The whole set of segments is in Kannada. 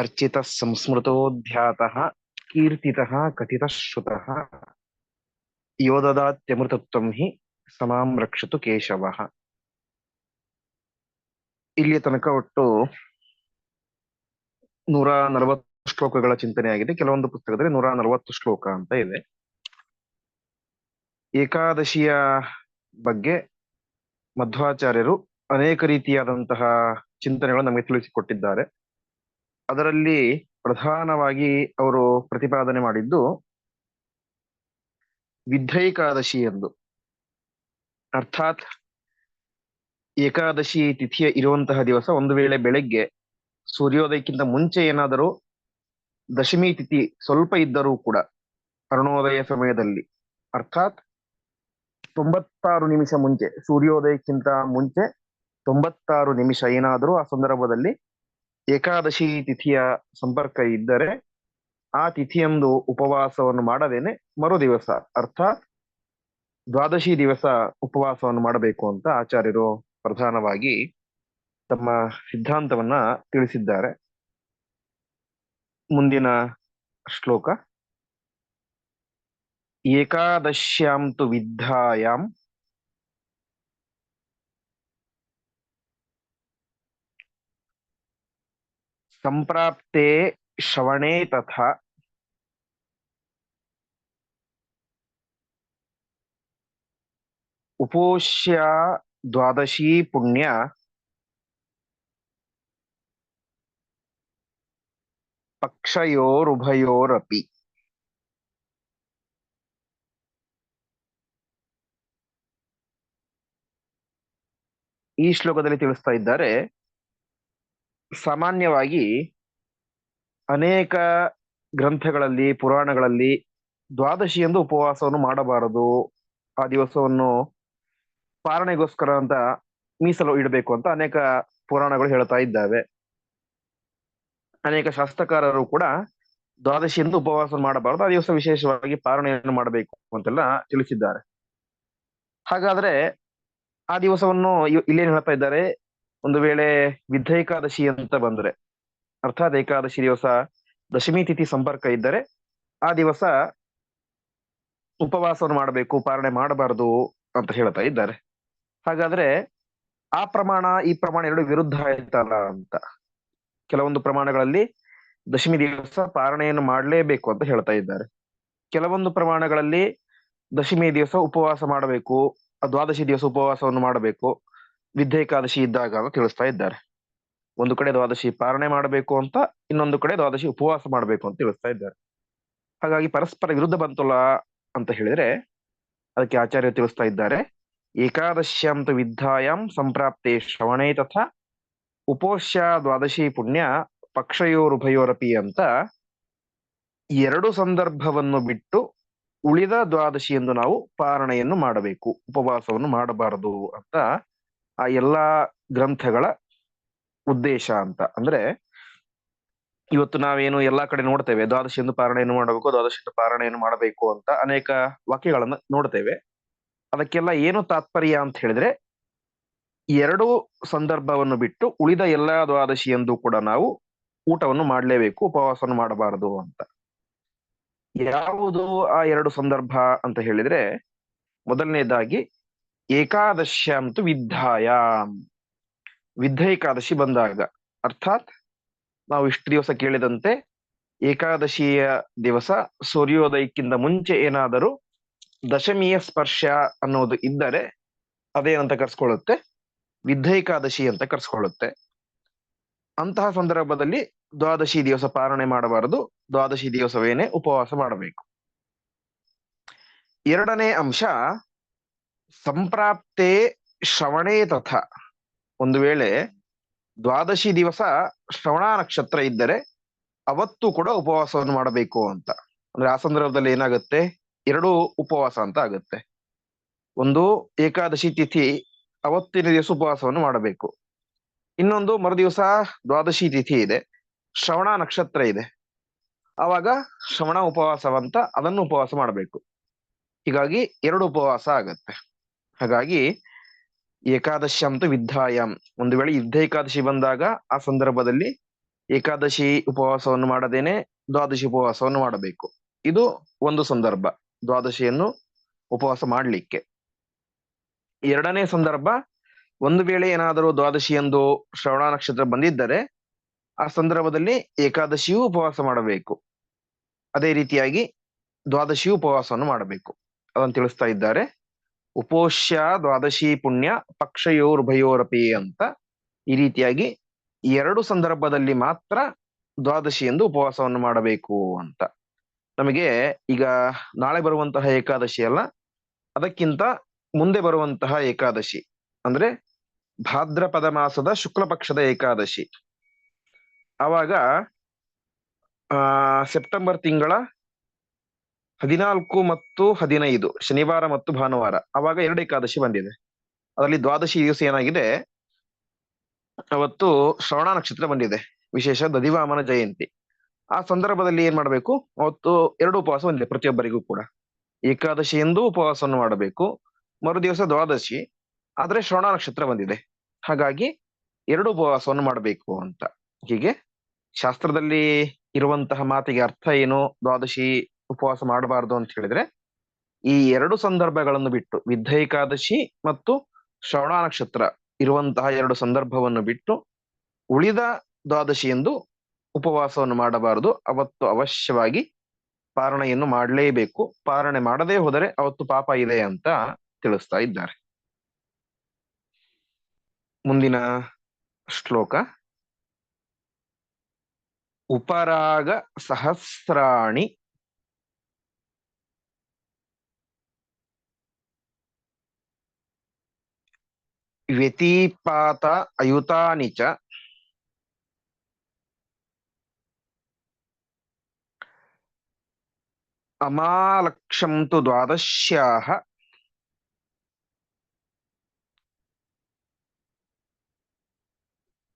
ಅರ್ಚಿತ ಸಂಸ್ಮೃತೋಧ್ಯಾತಃ ಕೀರ್ತಿತಃ ಕಥಿತ ಶ್ರುತಃ ಯೋದದಾತ್ಯಮೃತತ್ವಂ ಹಿ ಸಮಾಂ ರಕ್ಷತು ಕೇಶವ ಇಲ್ಲಿಯ ತನಕ ಒಟ್ಟು ನೂರ ನಲವತ್ತು ಶ್ಲೋಕಗಳ ಚಿಂತನೆಯಾಗಿದೆ ಕೆಲವೊಂದು ಪುಸ್ತಕದಲ್ಲಿ ನೂರ ನಲವತ್ತು ಶ್ಲೋಕ ಅಂತ ಇದೆ. ಏಕಾದಶಿಯ ಬಗ್ಗೆ ಮಧ್ವಾಚಾರ್ಯರು ಅನೇಕ ರೀತಿಯಾದಂತಹ ಚಿಂತನೆಗಳು ನಮಗೆ ತಿಳಿಸಿಕೊಟ್ಟಿದ್ದಾರೆ. ಅದರಲ್ಲಿ ಪ್ರಧಾನವಾಗಿ ಅವರು ಪ್ರತಿಪಾದನೆ ಮಾಡಿದ್ದು ವಿಧ್ರೈಕಾದಶಿ ಎಂದು. ಅರ್ಥಾತ್ ಏಕಾದಶಿ ತಿಥಿಯ ಇರುವಂತಹ ದಿವಸ ಒಂದು ವೇಳೆ ಬೆಳಗ್ಗೆ ಸೂರ್ಯೋದಯಕ್ಕಿಂತ ಮುಂಚೆ ಏನಾದರೂ ದಶಮಿ ತಿಥಿ ಸ್ವಲ್ಪ ಇದ್ದರೂ ಕೂಡ ಅರುಣೋದಯ ಸಮಯದಲ್ಲಿ, ಅರ್ಥಾತ್ ತೊಂಬತ್ತಾರು ನಿಮಿಷ ಮುಂಚೆ, ಸೂರ್ಯೋದಯಕ್ಕಿಂತ ಮುಂಚೆ ತೊಂಬತ್ತಾರು ನಿಮಿಷ ಏನಾದರೂ ಆ ಸಂದರ್ಭದಲ್ಲಿ ಏಕಾದಶಿ ತಿಥಿಯ ಸಂಪರ್ಕ ಇದ್ದರೆ ಆ ತಿಥಿಯಂದು ಉಪವಾಸವನ್ನು ಮಾಡದೇನೆ ಮರು ದಿವಸ ಅರ್ಥಾತ್ ದ್ವಾದಶಿ ದಿವಸ ಉಪವಾಸವನ್ನು ಮಾಡಬೇಕು ಅಂತ ಆಚಾರ್ಯರು ಪ್ರಧಾನವಾಗಿ ತಮ್ಮ ಸಿದ್ಧಾಂತವನ್ನ ತಿಳಿಸಿದ್ದಾರೆ. ಮುಂದಿನ ಶ್ಲೋಕ. ಏಕಾದಶ್ಯಾಂ ತು ವಿದ್ಧಾಯಾಂ ಸಂಪ್ರಾಪ್ತೆ ಶ್ರವಣೇ ತಥಾ ಉಪೋಷ್ಯ ದ್ವಾದಶಿ ಪುಣ್ಯ ಪಕ್ಷಯೋರುಭಯೋರಪಿ ಈ ಶ್ಲೋಕದಲ್ಲಿ ತಿಳಿಸ್ತಾ ಇದ್ದಾರೆ ಸಾಮಾನ್ಯವಾಗಿ ಅನೇಕ ಗ್ರಂಥಗಳಲ್ಲಿ, ಪುರಾಣಗಳಲ್ಲಿ ದ್ವಾದಶಿ ಎಂದು ಉಪವಾಸವನ್ನು ಮಾಡಬಾರದು. ಆ ದಿವಸವನ್ನು ಪಾರಣೆಗೋಸ್ಕರ ಅಂತ ಮೀಸಲು ಇಡಬೇಕು ಅಂತ ಅನೇಕ ಪುರಾಣಗಳು ಹೇಳ್ತಾ ಇದ್ದಾವೆ. ಅನೇಕ ಶಾಸ್ತ್ರಕಾರರು ಕೂಡ ದ್ವಾದಶಿಯಂದು ಉಪವಾಸ ಮಾಡಬಾರದು, ಆ ದಿವಸ ವಿಶೇಷವಾಗಿ ಪಾರಣೆಯನ್ನು ಮಾಡಬೇಕು ಅಂತೆಲ್ಲ ತಿಳಿಸಿದ್ದಾರೆ. ಹಾಗಾದ್ರೆ ಆ ದಿವಸವನ್ನು ಇಲ್ಲೇನು ಹೇಳ್ತಾ ಇದ್ದಾರೆ? ಒಂದು ವೇಳೆ ವಿದ್ಯೈಕಾದಶಿ ಅಂತ ಬಂದ್ರೆ, ಅರ್ಥಾತ್ ಏಕಾದಶಿ ದಿವಸ ದಶಮಿ ತಿಥಿ ಸಂಪರ್ಕ ಇದ್ದರೆ, ಆ ದಿವಸ ಉಪವಾಸವನ್ನು ಮಾಡಬೇಕು, ಪಾರಣೆ ಮಾಡಬಾರದು ಅಂತ ಹೇಳ್ತಾ ಇದ್ದಾರೆ. ಹಾಗಾದ್ರೆ ಆ ಪ್ರಮಾಣ, ಈ ಪ್ರಮಾಣ ಎರಡು ವಿರುದ್ಧ ಆಯ್ತಲ್ಲ ಅಂತ. ಕೆಲವೊಂದು ಪ್ರಮಾಣಗಳಲ್ಲಿ ದಶಮಿ ದಿವಸ ಪಾರಣೆಯನ್ನು ಮಾಡಲೇಬೇಕು ಅಂತ ಹೇಳ್ತಾ ಇದ್ದಾರೆ. ಕೆಲವೊಂದು ಪ್ರಮಾಣಗಳಲ್ಲಿ ದಶಮಿ ದಿವಸ ಉಪವಾಸ ಮಾಡಬೇಕು, ದ್ವಾದಶಿ ದಿವಸ ಉಪವಾಸವನ್ನು ಮಾಡಬೇಕು. ವಿದ್ಯೇಕಾದಶಿ ಇದ್ದಾಗ ಅಂತ ತಿಳಿಸ್ತಾ ಇದ್ದಾರೆ. ಒಂದು ಕಡೆ ದ್ವಾದಶಿ ಪಾರಣೆ ಮಾಡಬೇಕು ಅಂತ, ಇನ್ನೊಂದು ಕಡೆ ದ್ವಾದಶಿ ಉಪವಾಸ ಮಾಡಬೇಕು ಅಂತ ತಿಳಿಸ್ತಾ ಇದ್ದಾರೆ. ಹಾಗಾಗಿ ಪರಸ್ಪರ ವಿರುದ್ಧ ಬಂತಲ್ಲ ಅಂತ ಹೇಳಿದ್ರೆ ಅದಕ್ಕೆ ಆಚಾರ್ಯ ತಿಳಿಸ್ತಾ ಇದ್ದಾರೆ. ಏಕಾದಶ್ಯಾಂತ ವಿದ್ಯಾಯಾಂ ಸಂಪ್ರಾಪ್ತಿ ಶ್ರವಣೆ ತಥಾ ಉಪೋಷ್ಯ ದ್ವಾದಶಿ ಪುಣ್ಯ ಪಕ್ಷಯೋರುಭಯೋರಪಿ ಅಂತ ಎರಡು ಸಂದರ್ಭವನ್ನು ಬಿಟ್ಟು ಉಳಿದ ದ್ವಾದಶಿ ಎಂದು ನಾವು ಪಾರಣೆಯನ್ನು ಮಾಡಬೇಕು, ಉಪವಾಸವನ್ನು ಮಾಡಬಾರದು ಅಂತ ಆ ಎಲ್ಲಾ ಗ್ರಂಥಗಳ ಉದ್ದೇಶ ಅಂತ. ಅಂದ್ರೆ ಇವತ್ತು ನಾವೇನು ಎಲ್ಲಾ ಕಡೆ ನೋಡ್ತೇವೆ ದ್ವಾದಶಿಯಿಂದ ಏನು ಮಾಡಬೇಕು ದ್ವಾದಶಿಯಿಂದ ಏನು ಮಾಡಬೇಕು ಅಂತ ಅನೇಕ ವಾಕ್ಯಗಳನ್ನ ನೋಡ್ತೇವೆ. ಅದಕ್ಕೆಲ್ಲ ಏನು ತಾತ್ಪರ್ಯ ಅಂತ ಹೇಳಿದ್ರೆ, ಎರಡು ಸಂದರ್ಭವನ್ನು ಬಿಟ್ಟು ಉಳಿದ ಎಲ್ಲಾ ದ್ವಾದಶಿ ಎಂದು ಕೂಡ ನಾವು ಊಟವನ್ನು ಮಾಡಲೇಬೇಕು, ಉಪವಾಸವನ್ನು ಮಾಡಬಾರದು ಅಂತ. ಯಾವುದು ಆ ಎರಡು ಸಂದರ್ಭ ಅಂತ ಹೇಳಿದ್ರೆ, ಮೊದಲನೇದಾಗಿ ಏಕಾದಶ್ಯಾಂತು ವಿದ್ಧ ಏಕಾದಶಿ ಬಂದಾಗ, ಅರ್ಥಾತ್ ನಾವು ಇಷ್ಟು ದಿವಸ ಕೇಳಿದಂತೆ ಏಕಾದಶಿಯ ದಿವಸ ಸೂರ್ಯೋದಯಕ್ಕಿಂತ ಮುಂಚೆ ಏನಾದರೂ ದಶಮಿಯ ಸ್ಪರ್ಶ ಅನ್ನೋದು ಇದ್ದರೆ ಅದೇನಂತ ಕರ್ಸ್ಕೊಳ್ಳುತ್ತೆ? ವಿದ್ಯೈಕಾದಶಿ ಅಂತ ಕರ್ಸ್ಕೊಳ್ಳುತ್ತೆ. ಅಂತಹ ಸಂದರ್ಭದಲ್ಲಿ ದ್ವಾದಶಿ ದಿವಸ ಪಾರಣೆ ಮಾಡಬಾರದು. ದ್ವಾದಶಿ ದಿವಸವೇನೆ ಉಪವಾಸ ಮಾಡಬೇಕು. ಎರಡನೇ ಅಂಶ ಸಂಪ್ರಾಪ್ತೆ ಶ್ರವಣೇ ತಥ. ಒಂದು ವೇಳೆ ದ್ವಾದಶಿ ದಿವಸ ಶ್ರವಣ ನಕ್ಷತ್ರ ಇದ್ದರೆ ಅವತ್ತು ಕೂಡ ಉಪವಾಸವನ್ನು ಮಾಡಬೇಕು ಅಂತ. ಅಂದ್ರೆ ಆ ಸಂದರ್ಭದಲ್ಲಿ ಏನಾಗುತ್ತೆ? ಎರಡು ಉಪವಾಸ ಅಂತ ಆಗುತ್ತೆ. ಒಂದು ಏಕಾದಶಿ ತಿಥಿ ಅವತ್ತಿನ ದಿವಸ ಉಪವಾಸವನ್ನು ಮಾಡಬೇಕು. ಇನ್ನೊಂದು ಮರುದಿವಸ ದ್ವಾದಶಿ ತಿಥಿ ಇದೆ. ಶ್ರವಣ ನಕ್ಷತ್ರ ಇದೆ. ಆವಾಗ ಶ್ರವಣ ಉಪವಾಸವಂತ ಅದನ್ನು ಉಪವಾಸ ಮಾಡಬೇಕು. ಹೀಗಾಗಿ ಎರಡು ಉಪವಾಸ ಆಗತ್ತೆ. ಹಾಗಾಗಿ ಏಕಾದಶಿ ಅಂತ ವಿದ್ಯಾಯಾಮ್ ಒಂದು ವೇಳೆ ಯುದ್ಧ ಏಕಾದಶಿ ಬಂದಾಗ ಆ ಸಂದರ್ಭದಲ್ಲಿ ಏಕಾದಶಿ ಉಪವಾಸವನ್ನು ಮಾಡದೇನೆ ದ್ವಾದಶಿ ಉಪವಾಸವನ್ನು ಮಾಡಬೇಕು. ಇದು ಒಂದು ಸಂದರ್ಭ, ದ್ವಾದಶಿಯನ್ನು ಉಪವಾಸ ಮಾಡಲಿಕ್ಕೆ. ಎರಡನೇ ಸಂದರ್ಭ, ಒಂದು ವೇಳೆ ಏನಾದರೂ ದ್ವಾದಶಿ ಎಂದು ಶ್ರವಣ ನಕ್ಷತ್ರ ಬಂದಿದ್ದರೆ ಆ ಸಂದರ್ಭದಲ್ಲಿ ಏಕಾದಶಿಯೂ ಉಪವಾಸ ಮಾಡಬೇಕು. ಅದೇ ರೀತಿಯಾಗಿ ದ್ವಾದಶಿಯೂ ಉಪವಾಸವನ್ನು ಮಾಡಬೇಕು. ಅದನ್ನು ತಿಳಿಸ್ತಾ ಇದ್ದಾರೆ. ಉಪೋಷ್ಯ ದ್ವಾದಶಿ ಪುಣ್ಯ ಪಕ್ಷಯೋರ್ಭಯೋರಪಿ ಅಂತ ಈ ರೀತಿಯಾಗಿ ಎರಡು ಸಂದರ್ಭದಲ್ಲಿ ಮಾತ್ರ ದ್ವಾದಶಿ ಎಂದು ಉಪವಾಸವನ್ನು ಮಾಡಬೇಕು ಅಂತ. ನಮಗೆ ಈಗ ನಾಳೆ ಬರುವಂತಹ ಏಕಾದಶಿ ಅಲ್ಲ, ಅದಕ್ಕಿಂತ ಮುಂದೆ ಬರುವಂತಹ ಏಕಾದಶಿ ಅಂದ್ರೆ ಭಾದ್ರಪದ ಮಾಸದ ಶುಕ್ಲ ಪಕ್ಷದ ಏಕಾದಶಿ. ಆವಾಗ, ಆ, ಸೆಪ್ಟೆಂಬರ್ ತಿಂಗಳ ಹದಿನಾಲ್ಕು ಮತ್ತು ಹದಿನೈದು, ಶನಿವಾರ ಮತ್ತು ಭಾನುವಾರ ಅವಾಗ ಎರಡು ಏಕಾದಶಿ ಬಂದಿದೆ. ಅದರಲ್ಲಿ ದ್ವಾದಶಿ ದಿವಸ ಏನಾಗಿದೆ? ಅವತ್ತು ಶ್ರವಣ ನಕ್ಷತ್ರ ಬಂದಿದೆ, ವಿಶೇಷ ದಧಿವಾಮನ ಜಯಂತಿ. ಆ ಸಂದರ್ಭದಲ್ಲಿ ಏನ್ ಮಾಡಬೇಕು? ಅವತ್ತು ಎರಡು ಉಪವಾಸ ಬಂದಿದೆ ಪ್ರತಿಯೊಬ್ಬರಿಗೂ ಕೂಡ. ಏಕಾದಶಿ ಎಂದು ಉಪವಾಸವನ್ನು ಮಾಡಬೇಕು ಮರು ದಿವಸ ದ್ವಾದಶಿ, ಆದ್ರೆ ಶ್ರವಣ ನಕ್ಷತ್ರ ಬಂದಿದೆ. ಹಾಗಾಗಿ ಎರಡು ಉಪವಾಸವನ್ನು ಮಾಡಬೇಕು ಅಂತ. ಹೀಗೆ ಶಾಸ್ತ್ರದಲ್ಲಿ ಇರುವಂತಹ ಮಾತಿಗೆ ಅರ್ಥ ಏನು? ದ್ವಾದಶಿ ಉಪವಾಸ ಮಾಡಬಾರದು ಅಂತ ಹೇಳಿದ್ರೆ, ಈ ಎರಡು ಸಂದರ್ಭಗಳನ್ನು ಬಿಟ್ಟು ವಿದ್ಧ ಏಕಾದಶಿ ಮತ್ತು ಶ್ರವಣ ನಕ್ಷತ್ರ ಇರುವಂತಹ ಎರಡು ಸಂದರ್ಭವನ್ನು ಬಿಟ್ಟು ಉಳಿದ ದ್ವಾದಶಿ ಎಂದು ಉಪವಾಸವನ್ನು ಮಾಡಬಾರದು. ಅವತ್ತು ಅವಶ್ಯವಾಗಿ ಪಾರಣೆಯನ್ನು ಮಾಡಲೇಬೇಕು. ಪಾರಣೆ ಮಾಡದೇ ಹೋದರೆ ಅವತ್ತು ಪಾಪ ಇದೆ ಅಂತ ತಿಳಿಸ್ತಾ ಇದ್ದಾರೆ. ಮುಂದಿನ ಶ್ಲೋಕ. ಉಪರಾಗ ಸಹಸ್ರಾಣಿ ವ್ಯತಿಪಾತ ಅಯುತಾನಿ ಚ. ಅಮಾಲಕ್ಷಂ ತು ದ್ವಾದಶ್ಯಾಹ.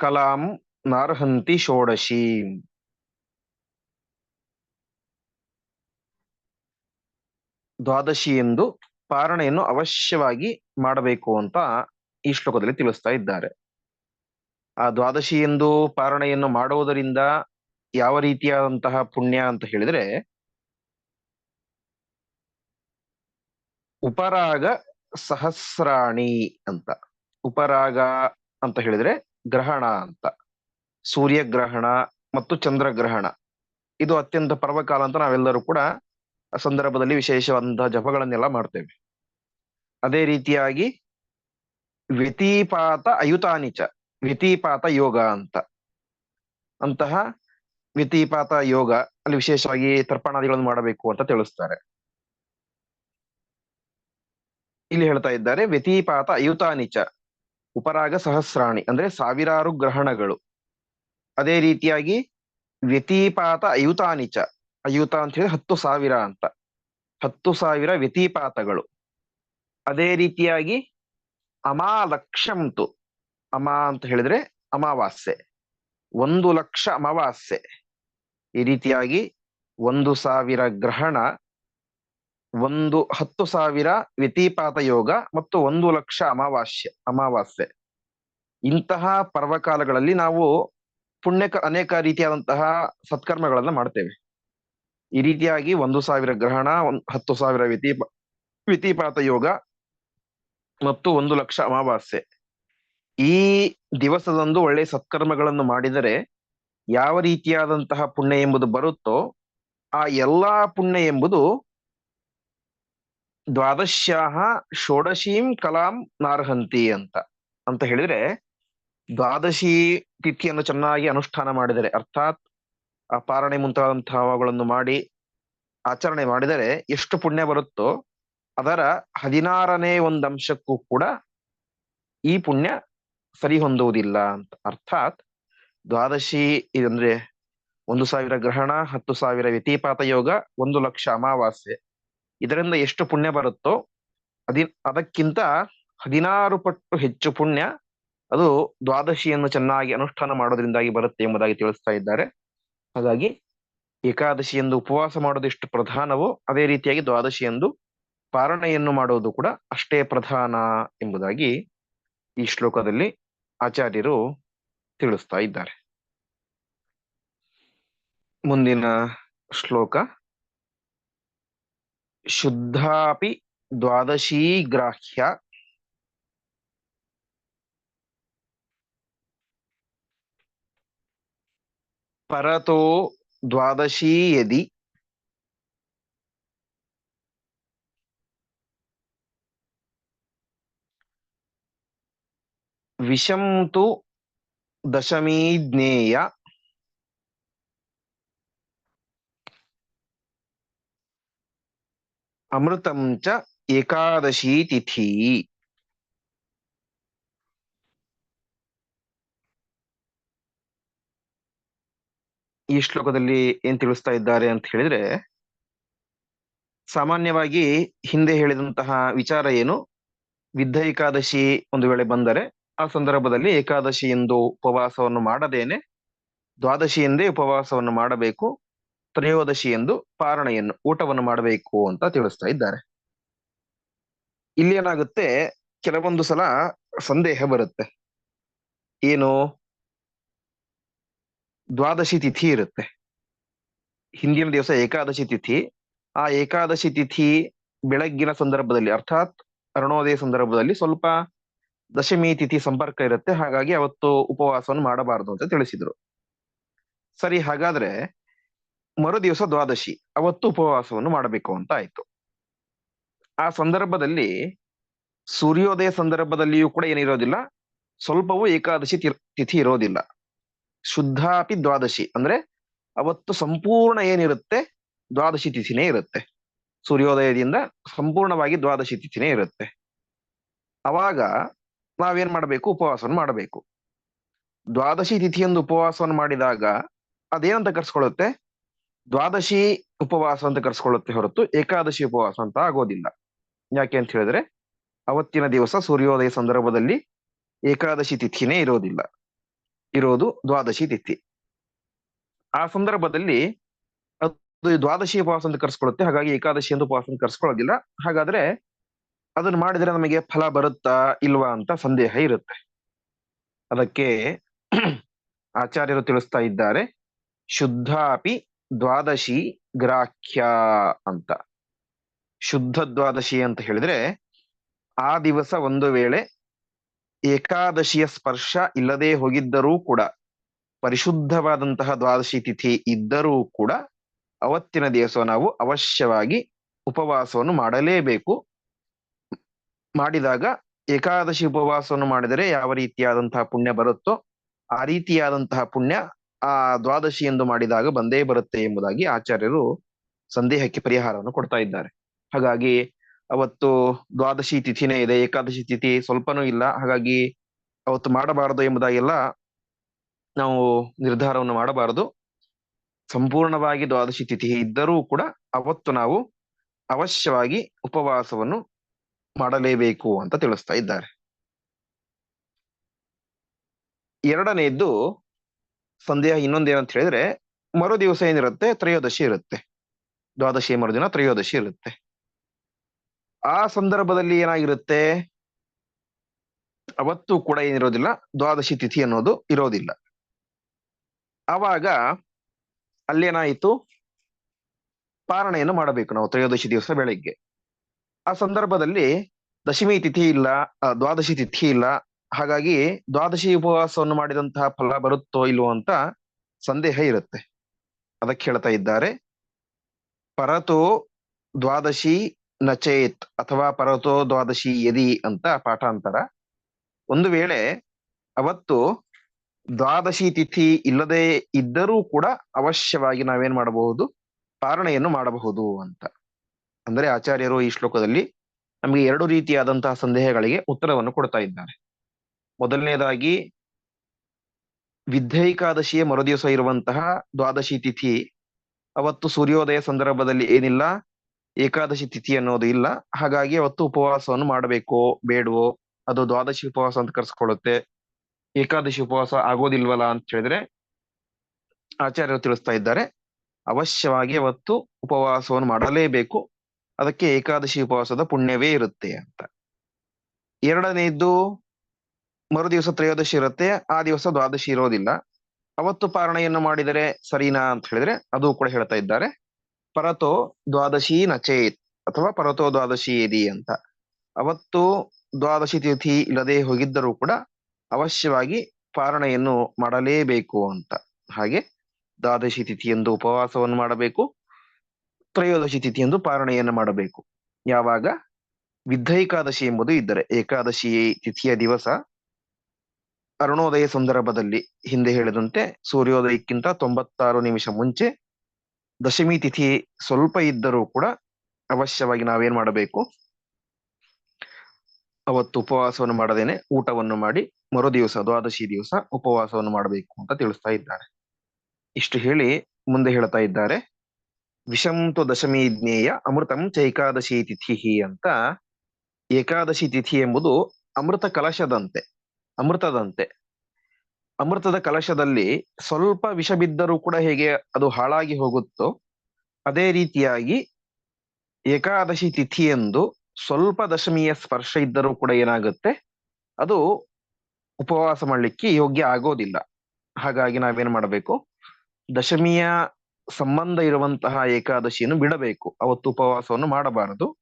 ಕಲಾಂ ನಾರ್ಹಂತಿ ಷೋಡಶಿ. ದ್ವಾದಶಿ ಎಂದು ಪಾರಣೆಯನ್ನು ಅವಶ್ಯವಾಗಿ ಮಾಡಬೇಕು ಅಂತ ಈ ಶ್ಲೋಕದಲ್ಲಿ ತಿಳಿಸ್ತಾ ಇದ್ದಾರೆ. ಆ ದ್ವಾದಶಿ ಎಂದು ಪಾರಣೆಯನ್ನು ಮಾಡುವುದರಿಂದ ಯಾವ ರೀತಿಯಾದಂತಹ ಪುಣ್ಯ ಅಂತ ಹೇಳಿದ್ರೆ, ಉಪರಾಗ ಸಹಸ್ರಾಣಿ ಅಂತ. ಉಪರಾಗ ಅಂತ ಹೇಳಿದ್ರೆ ಗ್ರಹಣ ಅಂತ. ಸೂರ್ಯಗ್ರಹಣ ಮತ್ತು ಚಂದ್ರಗ್ರಹಣ. ಇದು ಅತ್ಯಂತ ಪರ್ವಕಾಲ ಅಂತ ನಾವೆಲ್ಲರೂ ಕೂಡ ಸಂದರ್ಭದಲ್ಲಿ ವಿಶೇಷವಾದಂತಹ ಜಪಗಳನ್ನೆಲ್ಲ ಮಾಡ್ತೇವೆ. ಅದೇ ರೀತಿಯಾಗಿ ವ್ಯತಿಪಾತ ಅಯುತಾನಿಚ ವ್ಯತಿಪಾತ ಯೋಗ ಅಂತ. ಅಂತಹ ವ್ಯತಿಪಾತ ಯೋಗ ಅಲ್ಲಿ ವಿಶೇಷವಾಗಿ ತರ್ಪಣಾದಿಗಳನ್ನು ಮಾಡಬೇಕು ಅಂತ ತಿಳಿಸ್ತಾರೆ. ಇಲ್ಲಿ ಹೇಳ್ತಾ ಇದ್ದಾರೆ ವ್ಯತಿಪಾತ ಅಯುತಾನಿಚ ಉಪರಾಗ ಸಹಸ್ರಾಣಿ ಅಂದ್ರೆ ಸಾವಿರಾರು ಗ್ರಹಣಗಳು. ಅದೇ ರೀತಿಯಾಗಿ ವ್ಯತಿಪಾತ ಅಯುತಾನಿಚ ಅಯುತ ಅಂತ ಹೇಳಿ ಹತ್ತು ಸಾವಿರ ಅಂತ. ಹತ್ತು ಸಾವಿರ ವ್ಯತಿಪಾತಗಳು ಅದೇ ರೀತಿಯಾಗಿ ಅಮಾಲಕ್ಷಂತು ಅಮ ಅಂತ ಹೇಳಿದ್ರೆ ಅಮಾವಾಸ್ಯೆ. ಒಂದು ಲಕ್ಷ ಅಮಾವಾಸ್ಯೆ. ಈ ರೀತಿಯಾಗಿ ಒಂದು ಸಾವಿರ ಗ್ರಹಣ, ಒಂದು ಹತ್ತು ಸಾವಿರ ವ್ಯತಿಪಾತ ಯೋಗ ಮತ್ತು ಒಂದು ಲಕ್ಷ ಅಮಾವಾಸ್ಯೆ ಅಮಾವಾಸ್ಯೆ. ಇಂತಹ ಪರ್ವಕಾಲಗಳಲ್ಲಿ ನಾವು ಪುಣ್ಯ ಅನೇಕ ರೀತಿಯಾದಂತಹ ಸತ್ಕರ್ಮಗಳನ್ನ ಮಾಡ್ತೇವೆ. ಈ ರೀತಿಯಾಗಿ ಒಂದು ಸಾವಿರ ಗ್ರಹಣ, ಒಂದ್ ಹತ್ತು ಸಾವಿರ ವ್ಯತಿಪ, ವ್ಯತಿಪಾತ ಯೋಗ ಮತ್ತು ಒಂದು ಲಕ್ಷ ಅಮಾವಾಸ್ಯೆ. ಈ ದಿವಸದಂದು ಒಳ್ಳೆ ಸತ್ಕರ್ಮಗಳನ್ನು ಮಾಡಿದರೆ ಯಾವ ರೀತಿಯಾದಂತಹ ಪುಣ್ಯ ಎಂಬುದು ಬರುತ್ತೋ ಆ ಎಲ್ಲಾ ಪುಣ್ಯ ಎಂಬುದು ದ್ವಾದಶ್ಯಾಹ ಷೋಡಶೀಂ ಕಲಾಂ ನಾರ್ಹಂತಿ ಅಂತ. ಅಂತ ಹೇಳಿದ್ರೆ ದ್ವಾದಶಿ ತಿಥಿಯನ್ನು ಚೆನ್ನಾಗಿ ಅನುಷ್ಠಾನ ಮಾಡಿದರೆ, ಅರ್ಥಾತ್ ಆ ಪಾರಣೆ ಮುಂತಾದಂತಹವುಗಳನ್ನು ಮಾಡಿ ಆಚರಣೆ ಮಾಡಿದರೆ ಎಷ್ಟು ಪುಣ್ಯ ಬರುತ್ತೋ ಅದರ ಹದಿನಾರನೇ ಒಂದು ಅಂಶಕ್ಕೂ ಕೂಡ ಈ ಪುಣ್ಯ ಸರಿ ಹೊಂದುವುದಿಲ್ಲ ಅಂತ. ಅರ್ಥಾತ್ ದ್ವಾದಶಿ ಇದಂದ್ರೆ ಒಂದು ಸಾವಿರ ಗ್ರಹಣ, ಹತ್ತು ಸಾವಿರ ವ್ಯತಿಪಾತ ಯೋಗ, ಒಂದು ಲಕ್ಷ ಅಮಾವಾಸ್ಯೆ. ಇದರಿಂದ ಎಷ್ಟು ಪುಣ್ಯ ಬರುತ್ತೋ ಅದಿ, ಅದಕ್ಕಿಂತ ಹದಿನಾರು ಪಟ್ಟು ಹೆಚ್ಚು ಪುಣ್ಯ ಅದು ದ್ವಾದಶಿಯನ್ನು ಚೆನ್ನಾಗಿ ಅನುಷ್ಠಾನ ಮಾಡೋದ್ರಿಂದಾಗಿ ಬರುತ್ತೆ ಎಂಬುದಾಗಿ ತಿಳಿಸ್ತಾ ಇದ್ದಾರೆ. ಹಾಗಾಗಿ ಏಕಾದಶಿ ಎಂದು ಉಪವಾಸ ಮಾಡೋದು ಎಷ್ಟು ಪ್ರಧಾನವೋ ಅದೇ ರೀತಿಯಾಗಿ ದ್ವಾದಶಿ ಎಂದು ಪಾರಣೆಯನ್ನು ಮಾಡುವುದು ಕೂಡ ಅಷ್ಟೇ ಪ್ರಧಾನ ಎಂಬುದಾಗಿ ಈ ಶ್ಲೋಕದಲ್ಲಿ ಆಚಾರ್ಯರು ತಿಳಿಸ್ತಾ ಇದ್ದಾರೆ. ಮುಂದಿನ ಶ್ಲೋಕ. ಶುದ್ಧಾಪಿ ದ್ವಾದಶೀ ಗ್ರಾಹ್ಯ. ಪರತೋ ದ್ವಾದಶೀ ಯದಿ ವಿಷಂ ತು ದಶಮೀ ಜ್ಞೇಯ ಅಮೃತಂ ಚ ಏಕಾದಶಿ ತಿಥಿ. ಈ ಶ್ಲೋಕದಲ್ಲಿ ಏನ್ ತಿಳಿಸ್ತಾ ಇದ್ದಾರೆ ಅಂತ ಹೇಳಿದ್ರೆ, ಸಾಮಾನ್ಯವಾಗಿ ಹಿಂದೆ ಹೇಳಿದಂತಹ ವಿಚಾರ ಏನು? ವಿದ್ಧ ಏಕಾದಶಿ ಒಂದು ವೇಳೆ ಬಂದರೆ ಆ ಸಂದರ್ಭದಲ್ಲಿ ಏಕಾದಶಿ ಎಂದು ಉಪವಾಸವನ್ನು ಮಾಡದೇನೆ, ದ್ವಾದಶಿ ಎಂದೇ ಉಪವಾಸವನ್ನು ಮಾಡಬೇಕು, ತ್ರಯೋದಶಿ ಎಂದು ಪಾರಣೆಯನ್ನು, ಊಟವನ್ನು ಮಾಡಬೇಕು ಅಂತ ತಿಳಿಸ್ತಾ ಇದ್ದಾರೆ. ಇಲ್ಲಿ ಏನಾಗುತ್ತೆ ಕೆಲವೊಂದು ಸಲ ಸಂದೇಹ ಬರುತ್ತೆ. ಏನು? ದ್ವಾದಶಿ ತಿಥಿ ಇರುತ್ತೆ. ಹಿಂದಿನ ದಿವಸ ಏಕಾದಶಿ ತಿಥಿ, ಆ ಏಕಾದಶಿ ತಿಥಿ ಬೆಳಗ್ಗಿನ ಸಂದರ್ಭದಲ್ಲಿ, ಅರ್ಥಾತ್ ಅರುಣೋದಯ ಸಂದರ್ಭದಲ್ಲಿ ಸ್ವಲ್ಪ ದಶಮಿ ತಿಥಿ ಸಂಪರ್ಕ ಇರುತ್ತೆ. ಹಾಗಾಗಿ ಅವತ್ತು ಉಪವಾಸವನ್ನು ಮಾಡಬಾರದು ಅಂತ ತಿಳಿಸಿದ್ರು. ಸರಿ, ಹಾಗಾದ್ರೆ ಮರು ದಿವಸ ದ್ವಾದಶಿ. ಅವತ್ತು ಉಪವಾಸವನ್ನು ಮಾಡಬೇಕು ಅಂತ ಆಯ್ತು. ಆ ಸಂದರ್ಭದಲ್ಲಿ ಸೂರ್ಯೋದಯ ಸಂದರ್ಭದಲ್ಲಿಯೂ ಕೂಡ ಏನಿರೋದಿಲ್ಲ. ಸ್ವಲ್ಪವೂ ಏಕಾದಶಿ ತಿಥಿ ಇರೋದಿಲ್ಲ. ಶುದ್ಧಾಪಿ ದ್ವಾದಶಿ. ಅಂದ್ರೆ ಅವತ್ತು ಸಂಪೂರ್ಣ ಏನಿರುತ್ತೆ? ದ್ವಾದಶಿ ತಿಥಿನೇ ಇರುತ್ತೆ. ಸೂರ್ಯೋದಯದಿಂದ ಸಂಪೂರ್ಣವಾಗಿ ದ್ವಾದಶಿ ತಿಥಿನೇ ಇರುತ್ತೆ. ಅವಾಗ ನಾವೇನ್ ಮಾಡಬೇಕು? ಉಪವಾಸವನ್ನು ಮಾಡಬೇಕು. ದ್ವಾದಶಿ ತಿಥಿಯಂದು ಉಪವಾಸವನ್ನು ಮಾಡಿದಾಗ ಅದೇನಂತ ಕರ್ಸ್ಕೊಳ್ಳುತ್ತೆ? ದ್ವಾದಶಿ ಉಪವಾಸ ಅಂತ ಕರ್ಸ್ಕೊಳ್ಳುತ್ತೆ ಹೊರತು ಏಕಾದಶಿ ಉಪವಾಸ ಅಂತ ಆಗೋದಿಲ್ಲ. ಯಾಕೆ ಅಂತ ಹೇಳಿದ್ರೆ ಅವತ್ತಿನ ದಿವಸ ಸೂರ್ಯೋದಯ ಸಂದರ್ಭದಲ್ಲಿ ಏಕಾದಶಿ ತಿಥಿನೇ ಇರೋದಿಲ್ಲ. ಇರೋದು ದ್ವಾದಶಿ ತಿಥಿ. ಆ ಸಂದರ್ಭದಲ್ಲಿ ಅದು ದ್ವಾದಶಿ ಉಪವಾಸ ಅಂತ ಕರ್ಸ್ಕೊಳ್ಳುತ್ತೆ, ಹಾಗಾಗಿ ಏಕಾದಶಿ ಅಂತ ಉಪವಾಸ ಅಂತ ಕರ್ಸ್ಕೊಳ್ಳೋದಿಲ್ಲ. ಹಾಗಾದ್ರೆ ಅದನ್ನ ಮಾಡಿದ್ರೆ ನಮಗೆ ಫಲ ಬರುತ್ತಾ ಇಲ್ವಾ ಅಂತ ಸಂದೇಹ ಇರುತ್ತೆ. ಅದಕ್ಕೆ ಆಚಾರ್ಯರು ತಿಳಿಸ್ತಾ ಇದ್ದಾರೆ, ಶುದ್ಧಾಪಿ ದ್ವಾದಶಿ ಗ್ರಾಖ್ಯ ಅಂತ. ಶುದ್ಧ ದ್ವಾದಶಿ ಅಂತ ಹೇಳಿದ್ರೆ, ಆ ದಿವಸ ಒಂದು ವೇಳೆ ಏಕಾದಶಿಯ ಸ್ಪರ್ಶ ಇಲ್ಲದೆ ಹೋಗಿದ್ದರೂ ಕೂಡ, ಪರಿಶುದ್ಧವಾದಂತಹ ದ್ವಾದಶಿ ತಿಥಿ ಇದ್ದರೂ ಕೂಡ ಅವತ್ತಿನ ದಿವಸ ನಾವು ಅವಶ್ಯವಾಗಿ ಉಪವಾಸವನ್ನು ಮಾಡಲೇಬೇಕು. ಮಾಡಿದಾಗ ಏಕಾದಶಿ ಉಪವಾಸವನ್ನು ಮಾಡಿದರೆ ಯಾವ ರೀತಿಯಾದಂತಹ ಪುಣ್ಯ ಬರುತ್ತೋ ಆ ರೀತಿಯಾದಂತಹ ಪುಣ್ಯ ಆ ದ್ವಾದಶಿ ಎಂದು ಮಾಡಿದಾಗ ಬಂದೇ ಬರುತ್ತೆ ಎಂಬುದಾಗಿ ಆಚಾರ್ಯರು ಸಂದೇಹಕ್ಕೆ ಪರಿಹಾರವನ್ನು ಕೊಡ್ತಾ ಇದ್ದಾರೆ. ಹಾಗಾಗಿ ಅವತ್ತು ದ್ವಾದಶಿ ತಿಥಿನೇ ಇದೆ, ಏಕಾದಶಿ ತಿಥಿ ಸ್ವಲ್ಪನೂ ಇಲ್ಲ. ಹಾಗಾಗಿ ಅವತ್ತು ಮಾಡಬಾರದು ಎಂಬುದಾಗೆಲ್ಲ ನಾವು ನಿರ್ಧಾರವನ್ನು ಮಾಡಬಾರದು. ಸಂಪೂರ್ಣವಾಗಿ ದ್ವಾದಶಿ ತಿಥಿ ಇದ್ದರೂ ಕೂಡ ಅವತ್ತು ನಾವು ಅವಶ್ಯವಾಗಿ ಉಪವಾಸವನ್ನು ಮಾಡಲೇಬೇಕು ಅಂತ ತಿಳಿಸ್ತಾ ಇದ್ದಾರೆ. ಎರಡನೆಯದ್ದು ಸಂದೇಹ ಇನ್ನೊಂದೇನಂತ ಹೇಳಿದ್ರೆ ಮರು ದಿವಸ ಏನಿರುತ್ತೆ? ತ್ರಯೋದಶಿ ಇರುತ್ತೆ. ದ್ವಾದಶಿ ಮರುದಿನ ತ್ರಯೋದಶಿ ಇರುತ್ತೆ. ಆ ಸಂದರ್ಭದಲ್ಲಿ ಏನಾಗಿರುತ್ತೆ? ಅವತ್ತು ಕೂಡ ಏನಿರೋದಿಲ್ಲ. ದ್ವಾದಶಿ ತಿಥಿ ಅನ್ನೋದು ಇರೋದಿಲ್ಲ. ಆವಾಗ ಅಲ್ಲೇನಾಯಿತು? ಪಾರಣೆಯನ್ನು ಮಾಡಬೇಕು ನಾವು ತ್ರಯೋದಶಿ ದಿವಸ ಬೆಳಗ್ಗೆ. ಆ ಸಂದರ್ಭದಲ್ಲಿ ದಶಮಿ ತಿಥಿ ಇಲ್ಲ ದ್ವಾದಶಿ ತಿಥಿ ಇಲ್ಲ. ಹಾಗಾಗಿ ದ್ವಾದಶಿ ಉಪವಾಸವನ್ನು ಮಾಡಿದಂತಹ ಫಲ ಬರುತ್ತೋ ಇಲ್ವೋ ಅಂತ ಸಂದೇಹ ಇರುತ್ತೆ. ಅದಕ್ಕೆ ಹೇಳ್ತಾ ಇದ್ದಾರೆ. ಪರತೋ ದ್ವಾದಶಿ ನಚೇತ್ ಅಥವಾ ಪರತೋ ದ್ವಾದಶಿ ಯದಿ ಅಂತ ಪಾಠಾಂತರ. ಒಂದು ವೇಳೆ ಅವತ್ತು ದ್ವಾದಶಿ ತಿಥಿ ಇಲ್ಲದೆ ಇದ್ದರೂ ಕೂಡ ಅವಶ್ಯವಾಗಿ ನಾವೇನ್ ಮಾಡಬಹುದು? ಪಾರಣೆಯನ್ನು ಮಾಡಬಹುದು ಅಂತ. ಅಂದ್ರೆ ಆಚಾರ್ಯರು ಈ ಶ್ಲೋಕದಲ್ಲಿ ನಮಗೆ ಎರಡು ರೀತಿಯಾದಂತಹ ಸಂದೇಹಗಳಿಗೆ ಉತ್ತರವನ್ನು ಕೊಡ್ತಾ ಇದ್ದಾರೆ. ಮೊದಲನೇದಾಗಿ ವಿದ್ಯೈಕಾದಶಿಯ ಮರುದಿವಸ ಇರುವಂತಹ ದ್ವಾದಶಿ ತಿಥಿ. ಅವತ್ತು ಸೂರ್ಯೋದಯ ಸಂದರ್ಭದಲ್ಲಿ ಏನಿಲ್ಲ, ಏಕಾದಶಿ ತಿಥಿ ಅನ್ನೋದು ಇಲ್ಲ. ಹಾಗಾಗಿ ಅವತ್ತು ಉಪವಾಸವನ್ನು ಮಾಡಬೇಕೋ, ಬೇಡವೋ. ಅದು ದ್ವಾದಶಿ ಉಪವಾಸ ಅಂತ ಕರ್ಸ್ಕೊಳ್ಳುತ್ತೆ. ಏಕಾದಶಿ ಉಪವಾಸ ಆಗೋದಿಲ್ವಲ್ಲ ಅಂತ ಹೇಳಿದ್ರೆ ಆಚಾರ್ಯರು ತಿಳಿಸ್ತಾ ಇದ್ದಾರೆ, ಅವಶ್ಯವಾಗಿ ಅವತ್ತು ಉಪವಾಸವನ್ನು ಮಾಡಲೇಬೇಕು. ಅದಕ್ಕೆ ಏಕಾದಶಿ ಉಪವಾಸದ ಪುಣ್ಯವೇ ಇರುತ್ತೆ ಅಂತ. ಎರಡನೇದ್ದು ಮರುದಿವಸ ತ್ರಯೋದಶಿ ಇರುತ್ತೆ, ಆ ದಿವಸ ದ್ವಾದಶಿ ಇರೋದಿಲ್ಲ. ಅವತ್ತು ಪಾರಣೆಯನ್ನು ಮಾಡಿದರೆ ಸರಿನಾ ಅಂತ ಹೇಳಿದ್ರೆ ಅದು ಕೂಡ ಹೇಳ್ತಾ ಇದ್ದಾರೆ. ಪರತೋ ದ್ವಾದಶಿ ನಚೇತ್ ಅಥವಾ ಪರತೋ ದ್ವಾದಶಿ ಇದಿ ಅಂತ. ಅವತ್ತು ದ್ವಾದಶಿ ತಿಥಿ ಇಲ್ಲದೆ ಹೋಗಿದ್ದರೂ ಕೂಡ ಅವಶ್ಯವಾಗಿ ಪಾರಣೆಯನ್ನು ಮಾಡಲೇಬೇಕು ಅಂತ. ಹಾಗೆ ದ್ವಾದಶಿ ತಿಥಿಯಂದು ಉಪವಾಸವನ್ನು ಮಾಡಬೇಕು. ತ್ರಯೋದಶಿ ತಿಥಿಯಂದು ಪಾರಣೆಯನ್ನು ಮಾಡಬೇಕು. ಯಾವಾಗ? ವಿದ್ಧೈಕಾದಶಿ ಎಂಬುದು ಇದ್ದರೆ. ಏಕಾದಶಿ ತಿಥಿಯ ದಿವಸ ಅರುಣೋದಯ ಸಂದರ್ಭದಲ್ಲಿ ಹಿಂದೆ ಹೇಳಿದಂತೆ ಸೂರ್ಯೋದಯಕ್ಕಿಂತ ತೊಂಬತ್ತಾರು ನಿಮಿಷ ಮುಂಚೆ ದಶಮಿ ತಿಥಿ ಸ್ವಲ್ಪ ಇದ್ದರೂ ಕೂಡ ಅವಶ್ಯವಾಗಿ ನಾವೇನ್ ಮಾಡಬೇಕು? ಅವತ್ತು ಉಪವಾಸವನ್ನು ಮಾಡದೇನೆ. ಊಟವನ್ನು ಮಾಡಿ ಮರು ದಿವಸ ದ್ವಾದಶಿ ದಿವಸ ಉಪವಾಸವನ್ನು ಮಾಡಬೇಕು ಅಂತ ತಿಳಿಸ್ತಾ ಇದ್ದಾರೆ. ಇಷ್ಟು ಹೇಳಿ ಮುಂದೆ ಹೇಳ್ತಾ ಇದ್ದಾರೆ. ವಿಷಂತು ದಶಮಿ ಜ್ಞೇಯ ಅಮೃತಂ ಚೈಕಾದಶಿ ತಿಥಿ ಅಂತ. ಏಕಾದಶಿ ತಿಥಿ ಎಂಬುದು ಅಮೃತ ಕಲಶದಂತೆ, ಅಮೃತದಂತೆ. ಅಮೃತದ ಕಲಶದಲ್ಲಿ ಸ್ವಲ್ಪ ವಿಷ ಬಿದ್ದರೂ ಕೂಡ ಹೇಗೆ ಅದು ಹಾಳಾಗಿ ಹೋಗುತ್ತೋ, ಅದೇ ರೀತಿಯಾಗಿ ಏಕಾದಶಿ ತಿಥಿಯಂದು ಸ್ವಲ್ಪ ದಶಮಿಯ ಸ್ಪರ್ಶ ಇದ್ದರೂ ಕೂಡ ಏನಾಗುತ್ತೆ, ಅದು ಉಪವಾಸ ಮಾಡಲಿಕ್ಕೆ ಯೋಗ್ಯ ಆಗೋದಿಲ್ಲ. ಹಾಗಾಗಿ ನಾವೇನ್ ಮಾಡಬೇಕು, ದಶಮಿಯ ಸಂಬಂಧ ಇರುವಂತಹ ಏಕಾದಶಿಯನ್ನು ಬಿಡಬೇಕು. ಅವತ್ತು ಉಪವಾಸವನ್ನು ಮಾಡಬಾರದು.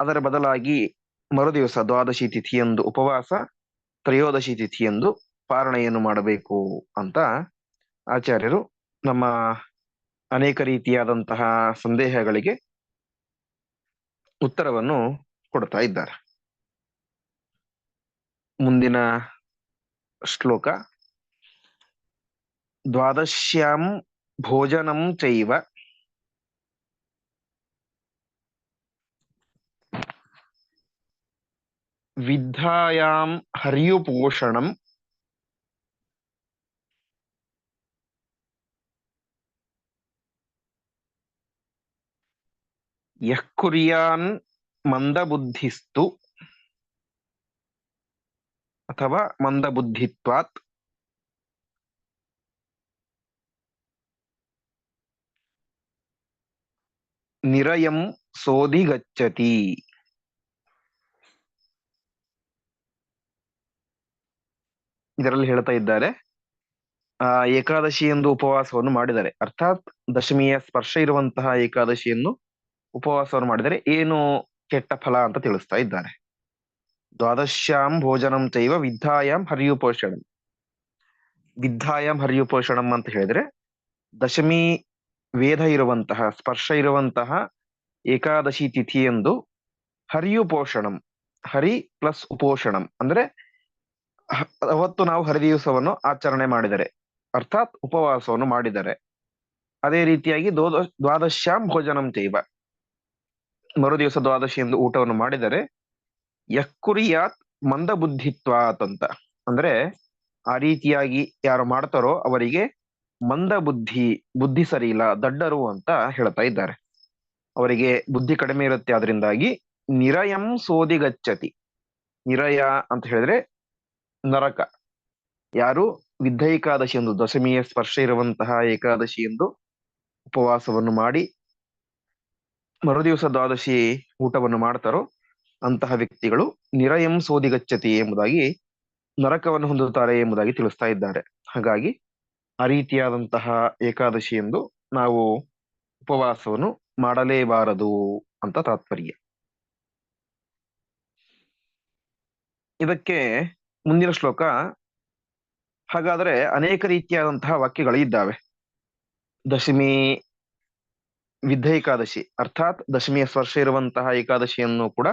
ಅದರ ಬದಲಾಗಿ ಮರುದಿವಸ ದ್ವಾದಶಿ ತಿಥಿಯಂದು ಉಪವಾಸ, ತ್ರಯೋದಶಿ ತಿಥಿಯಂದು ಪಾರಣೆಯನ್ನು ಮಾಡಬೇಕು ಅಂತ ಆಚಾರ್ಯರು ನಮ್ಮ ಅನೇಕ ರೀತಿಯಾದಂತಹ ಸಂದೇಹಗಳಿಗೆ ಉತ್ತರವನ್ನು ಕೊಡ್ತಾ ಇದ್ದಾರೆ. ಮುಂದಿನ ಶ್ಲೋಕ. ದ್ವಾದಶ್ಯಾಂ ಭೋಜನಂ ಚೈವ ವಿದ್ಧಾಯಾಂ ಹರ್ಯುಪೋಷಣಂ ಯಃ ಕುರ್ಯಾನ್ ಮಂದಬುದ್ಧಿಸ್ತು ಅಥವಾ ಮಂದಬುದ್ಧಿತ್ವಾತ್ ಸೋದಿ ಗಚ್ಚತಿ ಇದರಲ್ಲಿ ಹೇಳ್ತಾ ಇದ್ದಾರೆ, ಆ, ಏಕಾದಶಿ ಎಂದು ಉಪವಾಸವನ್ನು ಮಾಡಿದರೆ, ಅರ್ಥಾತ್ ದಶಮಿಯ ಸ್ಪರ್ಶ ಇರುವಂತಹ ಏಕಾದಶಿಯನ್ನು ಉಪವಾಸವನ್ನು ಮಾಡಿದರೆ ಏನು ಕೆಟ್ಟ ಫಲ ಅಂತ ತಿಳಿಸ್ತಾ ಇದ್ದಾರೆ. ದ್ವಾದಶ್ಯಾಂ ಭೋಜನಂ ಚೈವ ವಿದ್ಧಾಯಾಂ ಹರಿಯುಪೋಷಣಂ. ವಿದ್ಧಾಯಾಂ ಹರಿಯುಪೋಷಣಂ ಅಂತ ಹೇಳಿದ್ರೆ, ದಶಮಿ ವೇದ ಇರುವಂತಹ, ಸ್ಪರ್ಶ ಇರುವಂತಹ ಏಕಾದಶಿ ತಿಥಿಯಂದು ಹರಿಯುಪೋಷಣಂ. ಹರಿ ಪ್ಲಸ್ ಉಪೋಷಣಂ. ಅಂದ್ರೆ ಅವತ್ತು ನಾವು ಹರಿದಿವಸವನ್ನು ಆಚರಣೆ ಮಾಡಿದರೆ, ಅರ್ಥಾತ್ ಉಪವಾಸವನ್ನು ಮಾಡಿದರೆ. ಅದೇ ರೀತಿಯಾಗಿ ದ್ವಾದ, ದ್ವಾದಶ್ಯಾಂ ಭೋಜನಂ ಚೈವ ಮರುದಿವಸ ದ್ವಾದಶಿಯಂದು ಊಟವನ್ನು ಮಾಡಿದರೆ ಯಕ್ಕುರಿಯಾತ್ ಮಂದಬುದ್ಧಿತ್ವಾತ್ ಅಂತ. ಅಂದ್ರೆ ಆ ರೀತಿಯಾಗಿ ಯಾರು ಮಾಡ್ತಾರೋ ಅವರಿಗೆ ಮಂದ ಬುದ್ಧಿ ಬುದ್ಧಿ ಸರಿ ಇಲ್ಲ, ದಡ್ಡರು ಅಂತ ಹೇಳ್ತಾ ಇದ್ದಾರೆ. ಅವರಿಗೆ ಬುದ್ಧಿ ಕಡಿಮೆ ಇರುತ್ತೆ ಅದರಿಂದಾಗಿ ನಿರಯಂ ಸೋದಿಗಚ್ಚತಿ ನಿರಯ ಅಂತ ಹೇಳಿದ್ರೆ ನರಕ. ಯಾರು? ವಿದ್ಧ ಏಕಾದಶಿ ಎಂದು, ದಶಮಿಯ ಸ್ಪರ್ಶ ಇರುವಂತಹ ಏಕಾದಶಿ ಎಂದು ಉಪವಾಸವನ್ನು ಮಾಡಿ, ಮರುದಿವಸ ದ್ವಾದಶಿ ಊಟವನ್ನು ಮಾಡ್ತಾರೋ ಅಂತಹ ವ್ಯಕ್ತಿಗಳು ನಿರಯಂ ಸೋದಿಗಚ್ಚತಿ ಎಂಬುದಾಗಿ ನರಕವನ್ನು ಹೊಂದುತ್ತಾರೆ ಎಂಬುದಾಗಿ ತಿಳಿಸ್ತಾ ಇದ್ದಾರೆ. ಹಾಗಾಗಿ ಆ ರೀತಿಯಾದಂತಹ ಏಕಾದಶಿ ಎಂದು ನಾವು ಉಪವಾಸವನ್ನು ಮಾಡಲೇಬಾರದು ಅಂತ ತಾತ್ಪರ್ಯ. ಇದಕ್ಕೆ ಮುಂದಿನ ಶ್ಲೋಕ, ಹಾಗಾದ್ರೆ ಅನೇಕ ರೀತಿಯಾದಂತಹ ವಾಕ್ಯಗಳು ಇದ್ದಾವೆ. ದಶಮಿ ವಿದ್ಧ ಏಕಾದಶಿ ಅರ್ಥಾತ್ ದಶಮಿಯ ಸ್ಪರ್ಶ ಇರುವಂತಹ ಏಕಾದಶಿಯನ್ನು ಕೂಡ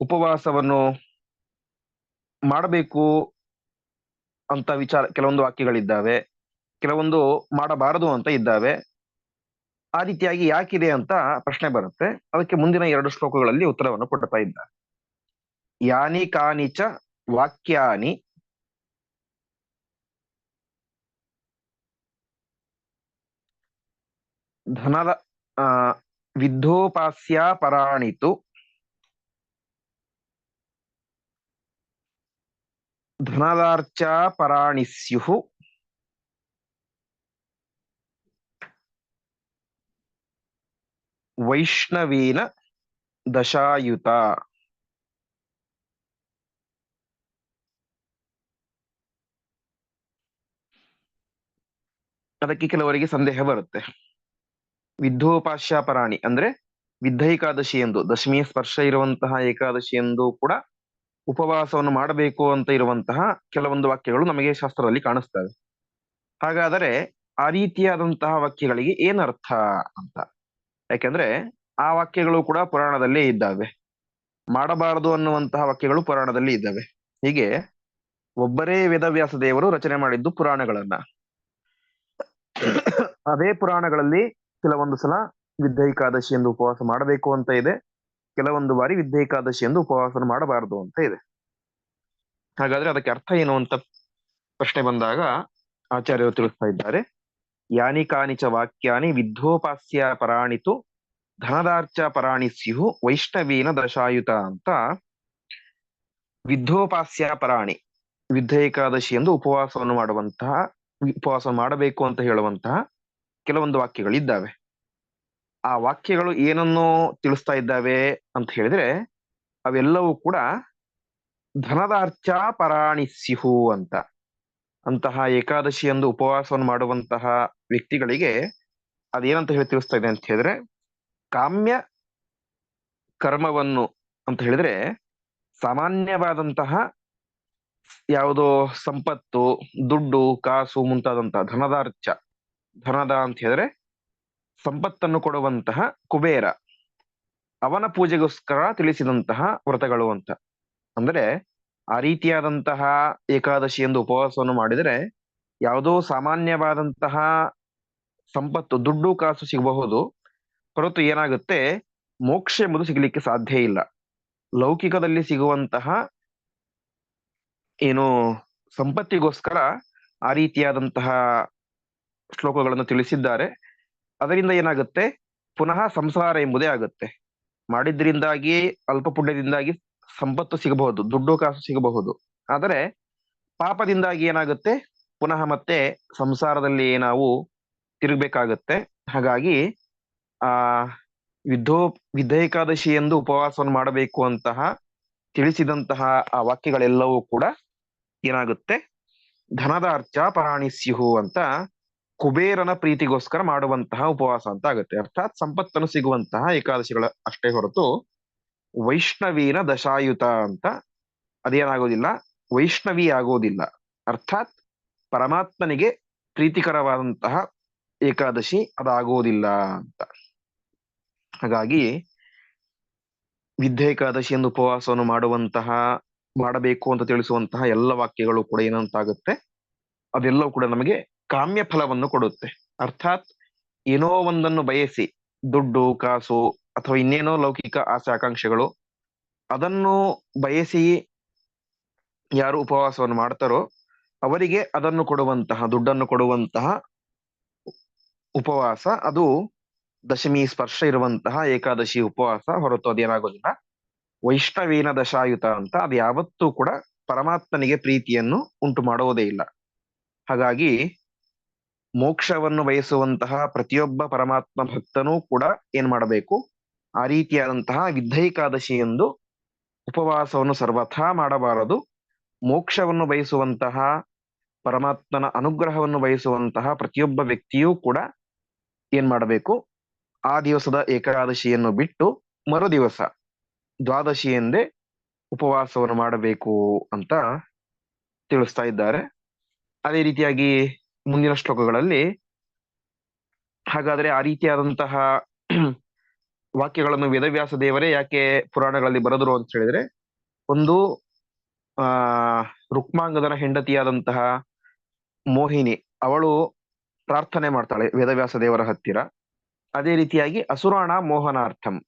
ಉಪವಾಸವನ್ನು ಮಾಡಬೇಕು ಅಂತ ವಿಚಾರ, ಕೆಲವೊಂದು ವಾಕ್ಯಗಳಿದ್ದಾವೆ. ಕೆಲವೊಂದು ಮಾಡಬಾರದು ಅಂತ ಇದ್ದಾವೆ. ಆ ರೀತಿಯಾಗಿ ಯಾಕಿದೆ ಅಂತ ಪ್ರಶ್ನೆ ಬರುತ್ತೆ. ಅದಕ್ಕೆ ಮುಂದಿನ ಎರಡು ಶ್ಲೋಕಗಳಲ್ಲಿ ಉತ್ತರವನ್ನು ಕೊಡ್ತಾ ಇದ್ದಾರೆ. ಯಾನಿ ಕಾನಿಚ ವಾಕ್ಯಾನಿ. ಧನದ, ಆ ವಿದ್ಧೋಪಾಸ್ಯ ಪರಾಣಿತು. ಧನದಾರ್ಚ ಪರಾಣಿ ವೈಷ್ಣವೇನ ದಶಾಯುತ? ಅದಕ್ಕೆ ಕೆಲವರಿಗೆ ಸಂದೇಹ ಬರುತ್ತೆ. ವಿದ್ಯೋಪಾಶ್ಯ ಪರಾಣಿ ಅಂದ್ರೆ ವಿದ್ಧೈಕಾದಶಿ ಎಂದು, ದಶಮಿಯ ಸ್ಪರ್ಶ ಇರುವಂತಹ ಏಕಾದಶಿ ಎಂದು ಕೂಡ ಉಪವಾಸವನ್ನು ಮಾಡಬೇಕು ಅಂತ ಇರುವಂತಹ ಕೆಲವೊಂದು ವಾಕ್ಯಗಳು ನಮಗೆ ಶಾಸ್ತ್ರದಲ್ಲಿ ಕಾಣಿಸ್ತವೆ. ಹಾಗಾದರೆ ಆ ರೀತಿಯಾದಂತಹ ವಾಕ್ಯಗಳಿಗೆ ಏನರ್ಥ ಅಂತ. ಯಾಕೆಂದ್ರೆ ಆ ವಾಕ್ಯಗಳು ಕೂಡ ಪುರಾಣದಲ್ಲಿ ಇದ್ದಾವೆ. ಮಾಡಬಾರದು ಅನ್ನುವಂತಹ ವಾಕ್ಯಗಳು ಪುರಾಣದಲ್ಲಿ ಇದ್ದಾವೆ. ಹೀಗೆ ಒಬ್ಬರೇ ವೇದವ್ಯಾಸ ದೇವರು ರಚನೆ ಮಾಡಿದ್ದು ಪುರಾಣಗಳನ್ನ. ಅದೇ ಪುರಾಣಗಳಲ್ಲಿ ಕೆಲವೊಂದು ಸಲ ವಿದ್ಯೈಕಾದಶಿ ಎಂದು ಉಪವಾಸ ಮಾಡಬೇಕು ಅಂತ ಇದೆ. ಕೆಲವೊಂದು ಬಾರಿ ವಿದ್ಯೈಕಾದಶಿ ಎಂದು ಉಪವಾಸ ಮಾಡಬಾರದು ಅಂತ ಇದೆ. ಹಾಗಾದ್ರೆ ಅದಕ್ಕೆ ಅರ್ಥ ಏನು ಅಂತ ಪ್ರಶ್ನೆ ಬಂದಾಗ ಆಚಾರ್ಯರು ತಿಳಿಸ್ತಾ ಇದ್ದಾರೆ. ಯಾನಿ ಕಾನಿಚ ವಾಕ್ಯಾನಿ ವಿದ್ಯೋಪಾಸ್ಯ ಪರಾಣಿತು ಧನದಾರ್ಚ ಪರಾಣಿ ಸ್ಯು ವೈಷ್ಣವೀನ ದಶಾಯುತ ಅಂತ ವಿದ್ಯೋಪಾಸ್ಯ ಪರಾಣಿ ವಿದ್ಯ ಏಕಾದಶಿ ಎಂದು ಉಪವಾಸವನ್ನು ಮಾಡುವಂತಹ ಉಪವಾಸ ಮಾಡಬೇಕು ಅಂತ ಹೇಳುವಂತಹ ಕೆಲವೊಂದು ವಾಕ್ಯಗಳಿದ್ದಾವೆ. ಆ ವಾಕ್ಯಗಳು ಏನನ್ನು ತಿಳಿಸ್ತಾ ಇದ್ದಾವೆ ಅಂತ ಹೇಳಿದ್ರೆ ಅವೆಲ್ಲವೂ ಕೂಡ ಧನದಾರ್ಚ ಪರಾಣಿ ಸ್ಯುಹು ಅಂತ. ಅಂತಹ ಏಕಾದಶಿ ಎಂದು ಉಪವಾಸವನ್ನು ಮಾಡುವಂತಹ ವ್ಯಕ್ತಿಗಳಿಗೆ ಅದೇನಂತ ಹೇಳಿ ತಿಳಿಸ್ತಾ ಇದೆ ಅಂತ ಹೇಳಿದ್ರೆ, ಕಾಮ್ಯ ಕರ್ಮವನ್ನು ಅಂತ ಹೇಳಿದ್ರೆ, ಸಾಮಾನ್ಯವಾದಂತಹ ಯಾವುದೋ ಸಂಪತ್ತು, ದುಡ್ಡು, ಕಾಸು ಮುಂತಾದಂತಹ ಧನದಾರ್ಚ, ಧನದ ಅಂತ ಹೇಳಿದ್ರೆ ಸಂಪತ್ತನ್ನು ಕೊಡುವಂತಹ ಕುಬೇರ, ಅವನ ಪೂಜೆಗೋಸ್ಕರ ತಿಳಿಸಿದಂತಹ ವ್ರತಗಳು ಅಂತ. ಅಂದ್ರೆ ಆ ರೀತಿಯಾದಂತಹ ಏಕಾದಶಿ ಎಂದು ಉಪವಾಸವನ್ನು ಮಾಡಿದರೆ ಯಾವುದೋ ಸಾಮಾನ್ಯವಾದಂತಹ ಸಂಪತ್ತು, ದುಡ್ಡು, ಕಾಸು ಸಿಗಬಹುದು. ಹೊರತು ಏನಾಗುತ್ತೆ? ಮೋಕ್ಷ ಎಂಬುದು ಸಿಗಲಿಕ್ಕೆ ಸಾಧ್ಯ ಇಲ್ಲ. ಲೌಕಿಕದಲ್ಲಿ ಸಿಗುವಂತಹ ಏನು ಸಂಪತ್ತಿಗೋಸ್ಕರ ಆ ರೀತಿಯಾದಂತಹ ಶ್ಲೋಕಗಳನ್ನು ತಿಳಿಸಿದ್ದಾರೆ. ಅದರಿಂದ ಏನಾಗುತ್ತೆ? ಪುನಃ ಸಂಸಾರ ಎಂಬುದೇ ಆಗುತ್ತೆ. ಮಾಡಿದ್ರಿಂದಾಗಿ ಅಲ್ಪ ಪುಣ್ಯದಿಂದಾಗಿ ಸಂಪತ್ತು ಸಿಗಬಹುದು, ದುಡ್ಡು, ಕಾಸು ಸಿಗಬಹುದು. ಆದರೆ, ಪಾಪದಿಂದಾಗಿ ಏನಾಗುತ್ತೆ? ಪುನಃ ಮತ್ತೆ ಸಂಸಾರದಲ್ಲಿ ನಾವು ತಿರುಗಬೇಕಾಗತ್ತೆ. ಹಾಗಾಗಿ, ಆ, ವಿಧೋ, ವಿಧೇಕಾದಶಿ ಎಂದು ಉಪವಾಸವನ್ನು ಮಾಡಬೇಕು ಅಂತಹ, ತಿಳಿಸಿದಂತಹ ಆ ವಾಕ್ಯಗಳೆಲ್ಲವೂ ಕೂಡ ಏನಾಗುತ್ತೆ? ಧನದ ಅರ್ಚ ಪರಾಣಿಸ್ಯುಹು ಅಂತ ಕುಬೇರನ ಪ್ರೀತಿಗೋಸ್ಕರ ಮಾಡುವಂತಹ ಉಪವಾಸ ಅಂತ ಆಗುತ್ತೆ. ಅರ್ಥಾತ್ ಸಂಪತ್ತನ್ನು ಸಿಗುವಂತಹ ಏಕಾದಶಿಗಳ ಅಷ್ಟೇ ಹೊರತು ವೈಷ್ಣವೀನ ದಶಾಯುತ ಅಂತ ಅದೇನಾಗೋದಿಲ್ಲ, ವೈಷ್ಣವಿ ಆಗೋದಿಲ್ಲ. ಅರ್ಥಾತ್ ಪರಮಾತ್ಮನಿಗೆ ಪ್ರೀತಿಕರವಾದಂತಹ ಏಕಾದಶಿ ಅದಾಗೋದಿಲ್ಲ ಅಂತ. ಹಾಗಾಗಿ ವಿದ್ಯೆ ಏಕಾದಶಿ ಎಂದು ಉಪವಾಸವನ್ನು ಮಾಡುವಂತಹ, ಮಾಡಬೇಕು ಅಂತ ತಿಳಿಸುವಂತಹ ಎಲ್ಲ ವಾಕ್ಯಗಳು ಕೂಡ ಏನಂತಾಗುತ್ತೆ, ಅದೆಲ್ಲವೂ ಕೂಡ ನಮಗೆ ಕಾಮ್ಯ ಫಲವನ್ನು ಕೊಡುತ್ತೆ. ಅರ್ಥಾತ್ ಏನೋ ಒಂದನ್ನು ಬಯಸಿ, ದುಡ್ಡು, ಕಾಸು ಅಥವಾ ಇನ್ನೇನೋ ಲೌಕಿಕ ಆಸೆ, ಆಕಾಂಕ್ಷೆಗಳು, ಅದನ್ನು ಬಯಸಿ ಯಾರು ಉಪವಾಸವನ್ನು ಮಾಡ್ತಾರೋ ಅವರಿಗೆ ಅದನ್ನು ಕೊಡುವಂತಹ, ದುಡ್ಡನ್ನು ಕೊಡುವಂತಹ ಉಪವಾಸ, ಅದು ದಶಮಿ ಸ್ಪರ್ಶ ಇರುವಂತಹ ಏಕಾದಶಿ ಉಪವಾಸ ಹೊರತು ಅದೇನಾಗೋದಿಲ್ಲ. ವೈಷ್ಣವೀನ ದಶಾಯುತ ಅಂತ ಅದು ಯಾವತ್ತೂ ಕೂಡ ಪರಮಾತ್ಮನಿಗೆ ಪ್ರೀತಿಯನ್ನು ಉಂಟು ಮಾಡುವುದೇ ಇಲ್ಲ. ಹಾಗಾಗಿ ಮೋಕ್ಷವನ್ನು ಬಯಸುವಂತಹ ಪ್ರತಿಯೊಬ್ಬ ಪರಮಾತ್ಮ ಭಕ್ತನೂ ಕೂಡ ಏನ್ ಮಾಡಬೇಕು? ಆ ರೀತಿಯಾದಂತಹ ವಿದ್ಧೈಕಾದಶಿ ಎಂದು ಉಪವಾಸವನ್ನು ಸರ್ವಥಾ ಮಾಡಬಾರದು. ಮೋಕ್ಷವನ್ನು ಬಯಸುವಂತಹ, ಪರಮಾತ್ಮನ ಅನುಗ್ರಹವನ್ನು ಬಯಸುವಂತಹ ಪ್ರತಿಯೊಬ್ಬ ವ್ಯಕ್ತಿಯೂ ಕೂಡ ಏನ್ ಮಾಡಬೇಕು? ಆ ದಿವಸದ ಏಕಾದಶಿಯನ್ನು ಬಿಟ್ಟು ಮರು ದಿವಸ ದ್ವಾದಶಿ ಎಂದೇ ಉಪವಾಸವನ್ನು ಮಾಡಬೇಕು ಅಂತ ತಿಳಿಸ್ತಾ ಇದ್ದಾರೆ. ಅದೇ ರೀತಿಯಾಗಿ ಮುಂದಿನ ಶ್ಲೋಕಗಳಲ್ಲಿ ಹಾಗಾದ್ರೆ ಆ ರೀತಿಯಾದಂತಹ ವಾಕ್ಯಗಳನ್ನು ವೇದವ್ಯಾಸ ದೇವರೇ ಯಾಕೆ ಪುರಾಣಗಳಲ್ಲಿ ಬರೆದರು ಅಂತ ಹೇಳಿದ್ರೆ, ಒಂದು, ಆ, ರುಕ್ಮಾಂಗದನ ಹೆಂಡತಿಯಾದಂತಹ ಮೋಹಿನಿ, ಅವಳು ಪ್ರಾರ್ಥನೆ ಮಾಡ್ತಾಳೆ ವೇದವ್ಯಾಸ ದೇವರ ಹತ್ತಿರ. ಅದೇ ರೀತಿಯಾಗಿ ಅಸುರಾಣ ಮೋಹನಾರ್ಥಂ.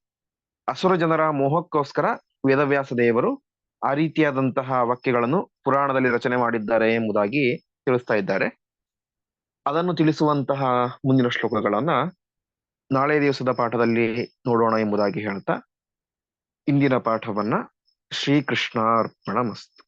ಅಸುರ ಜನರ ಮೋಹಕ್ಕೋಸ್ಕರ ವೇದವ್ಯಾಸ ದೇವರು ಆ ರೀತಿಯಾದಂತಹ ವಾಕ್ಯಗಳನ್ನು ಪುರಾಣದಲ್ಲಿ ರಚನೆ ಮಾಡಿದ್ದಾರೆ ಎಂಬುದಾಗಿ ತಿಳಿಸ್ತಾ ಇದ್ದಾರೆ. ಅದನ್ನು ತಿಳಿಸುವಂತಹ ಮುಂದಿನ ಶ್ಲೋಕಗಳನ್ನ ನಾಳೆ ದಿವಸದ ಪಾಠದಲ್ಲಿ ನೋಡೋಣ ಎಂಬುದಾಗಿ ಹೇಳ್ತಾ, ಇಂದಿನ ಪಾಠವನ್ನ ಶ್ರೀಕೃಷ್ಣಾರ್ಪಣ ಮಸ್ತು